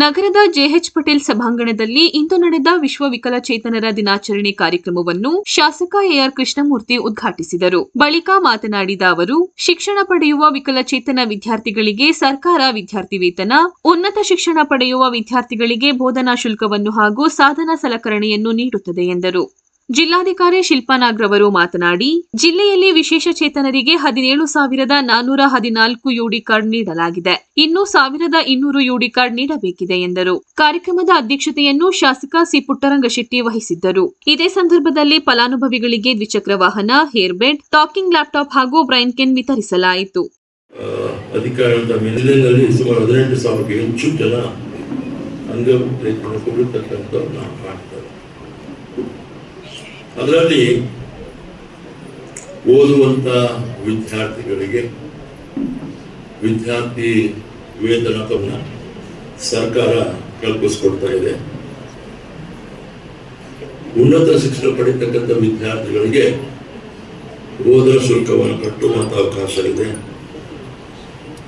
ನಗರದ ಜೆಎಚ್ ಪಟೇಲ್ ಸಭಾಂಗಣದಲ್ಲಿ ಇಂದು ನಡೆದ ವಿಶ್ವ ವಿಕಲಚೇತನರ ದಿನಾಚರಣೆ ಕಾರ್ಯಕ್ರಮವನ್ನು ಶಾಸಕ ಎಆರ್ ಕೃಷ್ಣಮೂರ್ತಿ ಉದ್ಘಾಟಿಸಿದರು. ಬಳಿಕ ಮಾತನಾಡಿದ ಅವರು, ಶಿಕ್ಷಣ ಪಡೆಯುವ ವಿಕಲಚೇತನ ವಿದ್ಯಾರ್ಥಿಗಳಿಗೆ ಸರ್ಕಾರ ವಿದ್ಯಾರ್ಥಿ ವೇತನ ಉನ್ನತ ಶಿಕ್ಷಣ ಪಡೆಯುವ ವಿದ್ಯಾರ್ಥಿಗಳಿಗೆ ಬೋಧನಾ ಶುಲ್ಕವನ್ನು ಹಾಗೂ ಸಾಧನ ಸಲಕರಣೆಯನ್ನು ನೀಡುತ್ತದೆ ಎಂದರು. ಜಿಲ್ಲಾಧಿಕಾರಿ ಶಿಲ್ಪಾ ನಾಗ್ರವರು ಮಾತನಾಡಿ, ಜಿಲ್ಲೆಯಲ್ಲಿ ವಿಶೇಷ ಚೇತನರಿಗೆ ಹದಿನೇಳು ಸಾವಿರದ ನಾನೂರ ಹದಿನಾಲ್ಕು ಯುಡಿ ಕಾರ್ಡ್ ನೀಡಲಾಗಿದೆ. ಇನ್ನು ಸಾವಿರದ ಇನ್ನೂರು ಯುಡಿ ಕಾರ್ಡ್ ನೀಡಬೇಕಿದೆ ಎಂದರು. ಕಾರ್ಯಕ್ರಮದ ಅಧ್ಯಕ್ಷತೆಯನ್ನು ಶಾಸಕ ಸಿ ಪುಟ್ಟರಂಗಶೆಟ್ಟಿ ವಹಿಸಿದ್ದರು. ಇದೇ ಸಂದರ್ಭದಲ್ಲಿ ಫಲಾನುಭವಿಗಳಿಗೆ ದ್ವಿಚಕ್ರ ವಾಹನ ಹೇರ್ಬೆಡ್ ಟಾಕಿಂಗ್ ಲ್ಯಾಪ್ಟಾಪ್ ಹಾಗೂ ಬ್ರೈನ್ ಕೆನ್ ವಿತರಿಸಲಾಯಿತು. ಸುಮಾರು ಅದರಲ್ಲಿ ಓದುವಂತ ವಿದ್ಯಾರ್ಥಿಗಳಿಗೆ ವಿದ್ಯಾರ್ಥಿ ವೇತನವನ್ನು ಸರ್ಕಾರ ಕಲ್ಪಿಸ್ಕೊಡ್ತಾ ಇದೆ. ಉನ್ನತ ಶಿಕ್ಷಣ ಪಡಿತಕ್ಕಂಥ ವಿದ್ಯಾರ್ಥಿಗಳಿಗೆ ಓದುವ ಶುಲ್ಕವನ್ನು ಕಟ್ಟುವಂಥ ಅವಕಾಶ ಇದೆ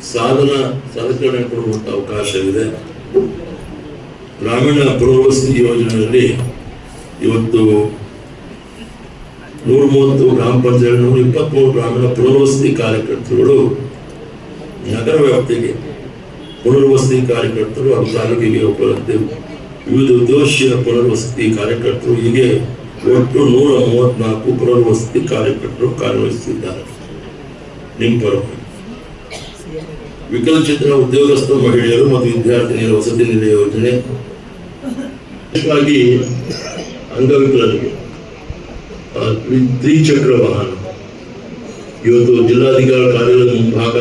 ಸಾಧನ ಸಲಕರಣೆ ಕೊಡುವಂತ ಅವಕಾಶವಿದೆ. ಗ್ರಾಮೀಣ ಪುನರ್ವಸತಿ ಯೋಜನೆಯಲ್ಲಿ ಇವತ್ತು ನೂರ ಮೂವತ್ತು ಗ್ರಾಮ ಪಂಚಾಯತ್ ನೂರ ಇಪ್ಪತ್ಮೂರು ಗ್ರಾಮೀಣ ಪುನರ್ವಸತಿ ಕಾರ್ಯಕರ್ತರುಗಳು, ನಗರ ವ್ಯಾಪ್ತಿಗೆ ಪುನರ್ವಸತಿ ಕಾರ್ಯಕರ್ತರು ಹಾಗೂ ತಾಲೂಕಿಗೆ ಒಬ್ಬರಂತೆ ವಿವಿಧ ಉದ್ದೇಶಿಯ ಪುನರ್ವಸತಿ ಕಾರ್ಯಕರ್ತರು, ಹೀಗೆ ಒಟ್ಟು ನೂರ ಮೂವತ್ನಾಲ್ಕು ಪುನರ್ವಸತಿ ಕಾರ್ಯಕರ್ತರು ಕಾರ್ಯನಿರ್ವಹಿಸುತ್ತಿದ್ದಾರೆ. ನಿಮ್ಮ ಪರವಾಗಿ. ವಿಕಲಚೇತನ ಉದ್ಯೋಗಸ್ಥ ಮಹಿಳೆಯರು ಮತ್ತು ವಿದ್ಯಾರ್ಥಿನಿಯರ ವಸತಿ ನಿಲಯ ಯೋಜನೆ. ಅಂಗವಿಕಲರಿಗೆ. ತ್ರಿಚಕ್ರ ವಾಹನ. ಇವತ್ತು ಜಿಲ್ಲಾಧಿಕಾರಿ ಕಾರ್ಯಾಲಯದ ಮುಂಭಾಗ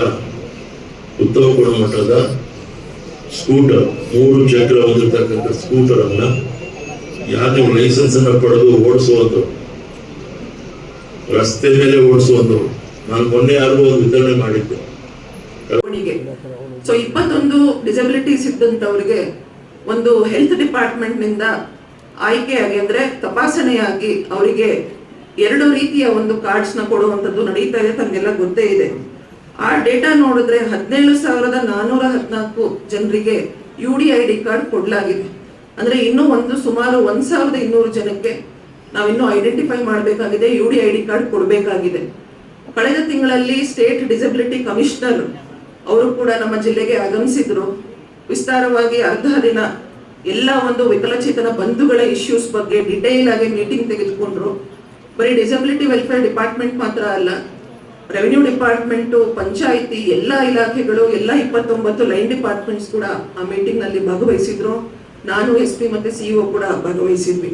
ಉತ್ತಮ ಗುಣಮಟ್ಟದ ಸ್ಕೂಟರ್, ಮೂರು ಚಕ್ರ ಹೊಂದಿರತಕ್ಕಂಥ ಸ್ಕೂಟರ್ ಅನ್ನ ಯಾರು ಲೈಸೆನ್ಸ್ ಅನ್ನ ಪಡೆದು ಓಡಿಸುವಂಥವ್ರು, ರಸ್ತೆ ಮೇಲೆ ಓಡಿಸುವಂಥವ್ರು. ನಾನು ಮೊನ್ನೆ ಯಾರಿಗೂ ಒಂದು ವಿತರಣೆ ಮಾಡಿದ್ದೆ. ಸೊ ಇಪ್ಪತ್ತೊಂದು ಡಿಸಬಿಲಿಟೀಸ್ ಇದ್ದಂಥವ್ರಿಗೆ ಒಂದು ಹೆಲ್ತ್ ಡಿಪಾರ್ಟ್ಮೆಂಟ್ನಿಂದ ಆಯ್ಕೆಯಾಗಿ ಅಂದರೆ ತಪಾಸಣೆಯಾಗಿ ಅವರಿಗೆ ಎರಡು ರೀತಿಯ ಒಂದು ಕಾರ್ಡ್ಸ್ನ ಕೊಡುವಂತದ್ದು ನಡೀತಾ ಇದೆ, ತಮಗೆಲ್ಲ ಗೊತ್ತೇ ಇದೆ. ಆ ಡೇಟಾ ನೋಡಿದ್ರೆ ಹದಿನೇಳು ಸಾವಿರದ ನಾನೂರ ಹದಿನಾಲ್ಕು ಜನರಿಗೆ U D I D card ಕೊಡಲಾಗಿದೆ. ಅಂದ್ರೆ ಇನ್ನೂ ಒಂದು ಸುಮಾರು ಒಂದ್ ಸಾವಿರದ ಇನ್ನೂರು ಜನಕ್ಕೆ ನಾವಿನ್ನೂ ಐಡೆಂಟಿಫೈ ಮಾಡಬೇಕಾಗಿದೆ U D I D card ಕೊಡಬೇಕಾಗಿದೆ. ಕಳೆದ ತಿಂಗಳಲ್ಲಿ ಸ್ಟೇಟ್ ಡಿಸಬಿಲಿಟಿ ಕಮಿಷನರ್ ಅವರು ಕೂಡ ನಮ್ಮ ಜಿಲ್ಲೆಗೆ ಆಗಮಿಸಿದ್ರು. ವಿಸ್ತಾರವಾಗಿ ಅರ್ಧ ದಿನ ಎಲ್ಲ ಒಂದು ವಿಕಲಚೇತನ ಬಂಧುಗಳ ಇಶ್ಯೂಸ್ ಬಗ್ಗೆ ಡಿಟೇಲ್ ಆಗಿ ಮೀಟಿಂಗ್ ತೆಗೆದುಕೊಂಡ್ರು. ಬರೀ ಡಿಸಬಿಲಿಟಿ ವೆಲ್ಫೇರ್ ಡಿಪಾರ್ಟ್ಮೆಂಟ್ ಮಾತ್ರ ಅಲ್ಲ ರೆವಿನ್ಯೂ ಡಿಪಾರ್ಟ್ಮೆಂಟು ಪಂಚಾಯಿತಿ, ಎಲ್ಲ ಇಲಾಖೆಗಳು, ಎಲ್ಲ ಇಪ್ಪತ್ತೊಂಬತ್ತು ಲೈನ್ ಡಿಪಾರ್ಟ್ಮೆಂಟ್ಸ್ ಕೂಡ ಆ ಮೀಟಿಂಗ್ನಲ್ಲಿ ಭಾಗವಹಿಸಿದ್ರು. ನಾನು ಎಸ್ ಪಿ ಮತ್ತೆ ಸಿಇಒ ಕೂಡ ಭಾಗವಹಿಸಿದ್ವಿ.